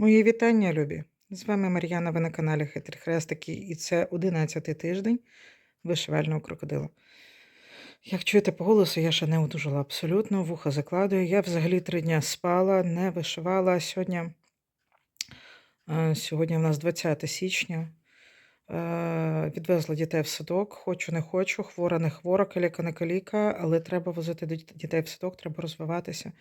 Мої вітання, любі! З вами Мар'яна, ви на каналі Хитрі Хрестики, і це 11-й тиждень вишивального крокодила. Як чуєте по голосу, я ще не одужала абсолютно, вуха закладую. Я взагалі три дня спала, не вишивала. Сьогодні, е, сьогодні в нас 20 січня. Е, Відвезла дітей в садок. Хочу, не хочу, хвора, не хвора, каліка, не каліка, але треба возити дітей в садок, треба розвиватися.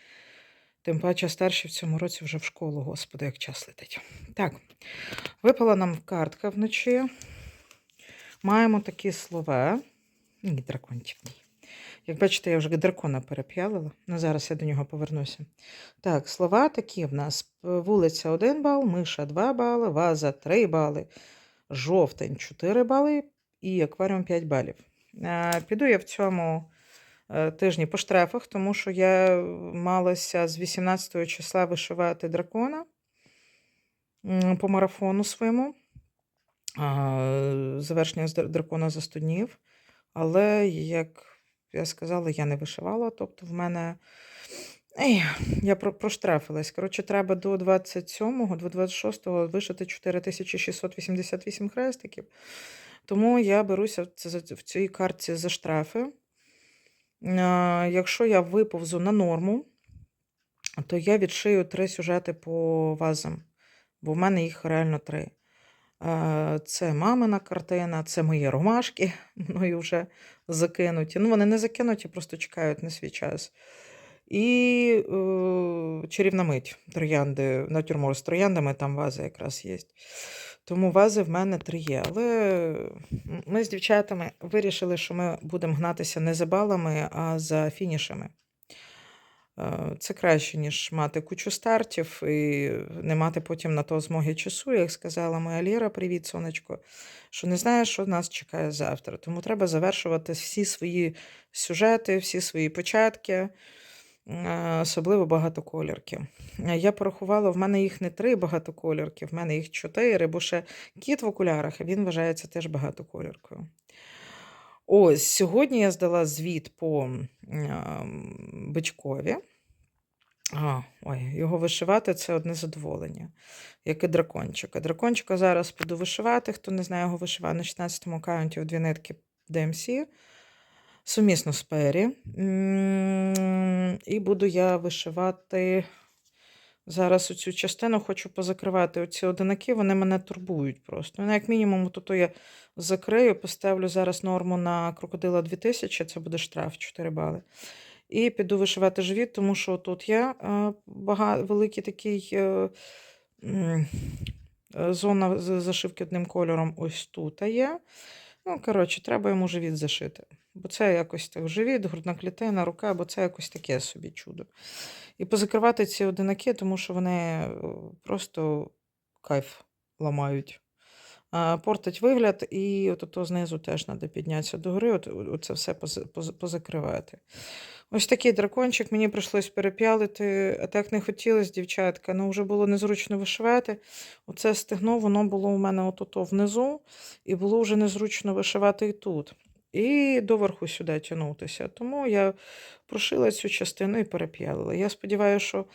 Тим паче старші в цьому році вже в школу, господи, як час летить. Так, випала нам картка вночі. Маємо такі слова. Ні, дракончик. Як бачите, я вже дракона переп'ялила. Ну, зараз я до нього повернуся. Так, слова такі в нас: вулиця 1 бал, миша 2 бали, ваза 3 бали, жовтень 4 бали і акваріум 5 балів. Е, Піду я в цьому тижні по штрафах, тому що я малася з 18 числа вишивати дракона по марафону своєму. Завершення дракона за 100 днів. Але, як я сказала, я не вишивала. Тобто в мене. Ей, я проштрафилась. Коротше, треба до 27-го, до 26-го вишити 4688 хрестиків. Тому я беруся в цій картці за штрафи. А, Якщо я виповзу на норму, то я відшию три сюжети по вазам, бо в мене їх реально три. Е, Це мамина картина, це мої ромашки, мною вже закинуті. Ну, вони не закинуті, просто чекають на свій час. І е, чарівна мить троянди, натюрморт з трояндами, там вази якраз є. Тому вази в мене три є. Але ми з дівчатами вирішили, що ми будемо гнатися не за балами, а за фінішами. Е, Це краще, ніж мати кучу стартів і не мати потім на то змоги часу. Як сказала моя Ліра, привіт, сонечко, що не знає, що нас чекає завтра. Тому треба завершувати всі свої сюжети, всі свої початки, особливо багатоколірки. Е, Я порахувала, в мене їх не три багатоколірки, в мене їх чотири, бо ще кіт в окулярах, він вважається теж багатоколіркою. Ось сьогодні я здала звіт по м, бичкові. А, ой, його вишивати це одне задоволення, як і дракончика. Дракончика зараз буду вишивати. Хто не знає, його вишиваю на 16-му аккаунті в дві нитки DMC, сумісно з Пері. І буду я вишивати. Зараз оцю частину хочу позакривати. Оці одинаки, вони мене турбують просто. Ну, як мінімум, то я закрию, поставлю зараз норму на крокодила 2000, це буде штраф 4 бали. І піду вишивати живіт, тому що тут є е, великий такий е, е, зона зашивки одним кольором. Ось тут є. Ну, коротше, треба йому живіт зашити. Бо це якось так живіт, грудна клітина, рука, бо це якось таке собі чудо. І позакривати ці одинаки, тому що вони е, просто кайф ламають. Портить вигляд, і от знизу теж треба піднятися догори, от, от це все поз- поз- позакривати. Ось такий дракончик мені прийшлось переп'ялити, а так не хотілося, дівчатка. Ну, вже було незручно вишивати. Оце стегно, воно було у мене от ото внизу, і було вже незручно вишивати і тут. І доверху сюди тягнутися. Тому я прошила цю частину і переп'ялила. Я сподіваюся, що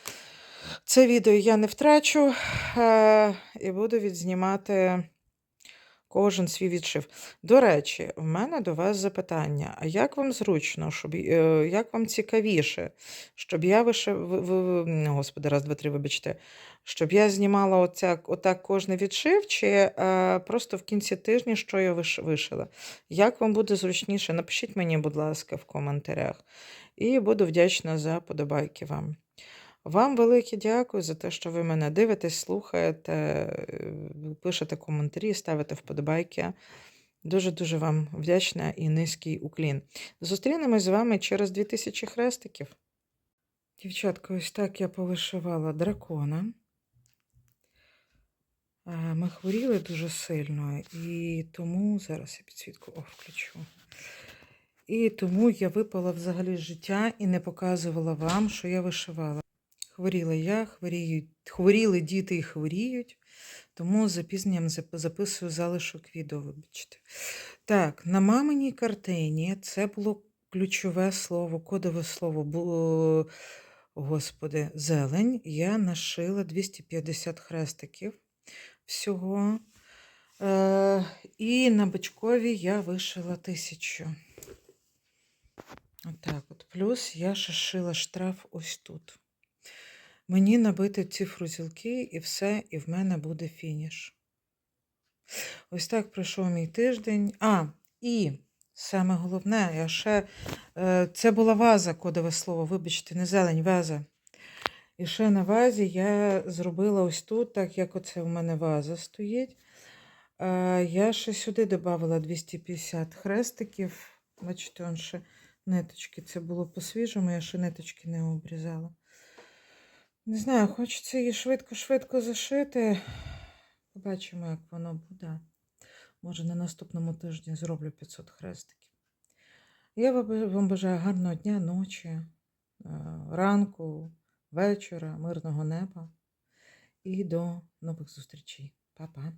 це відео я не втрачу е, і буду відзнімати кожен свій відшив. До речі, в мене до вас запитання: а як вам зручно, щоб, е, як вам цікавіше, щоб я вишив, господи, раз, два, три, вибачте, щоб я знімала оця, отак кожен відшив, чи е, просто в кінці тижня, що я виш, вишила? Як вам буде зручніше? Напишіть мені, будь ласка, в коментарях. І буду вдячна за подобайки вам. Вам велике дякую за те, що ви мене дивитесь, слухаєте, е, пишете коментарі, ставите вподобайки. Дуже-дуже вам вдячна і низький уклін. Зустрінемось з вами через 2000 хрестиків. Дівчатка, ось так я повишивала дракона. Е, Ми хворіли дуже сильно, і тому зараз я підсвітку о, включу. І тому я випала взагалі з життя і не показувала вам, що я вишивала. Хворіла я, хворіють, хворіли діти і хворіють, тому з запізненням записую залишок відео, вибачте. Так, на маминій картині це було ключове слово, кодове слово. Бу- Господи, зелень. Я нашила 250 хрестиків всього. Е, і на бачкові я вишила тисячу. Отак от. Плюс я ще шила штраф ось тут. Мені набити ці фрузілки і все, і в мене буде фініш. Ось так пройшов мій тиждень. А, і саме головне, я ще. Е, це була ваза, кодове слово, вибачте, не зелень, ваза. І ще на вазі я зробила ось тут, так як оце в мене ваза стоїть. Е, я ще сюди додавала 250 хрестиків. Бачите, он ще ниточки. Це було по-свіжому, я ще ниточки не обрізала. Не знаю, хочеться її швидко-швидко зашити. Побачимо, як воно буде. Може, на наступному тижні зроблю 500 хрестиків. Я вам бажаю гарного дня, ночі, е, ранку, вечора, мирного неба і до нових зустрічей. Па-па!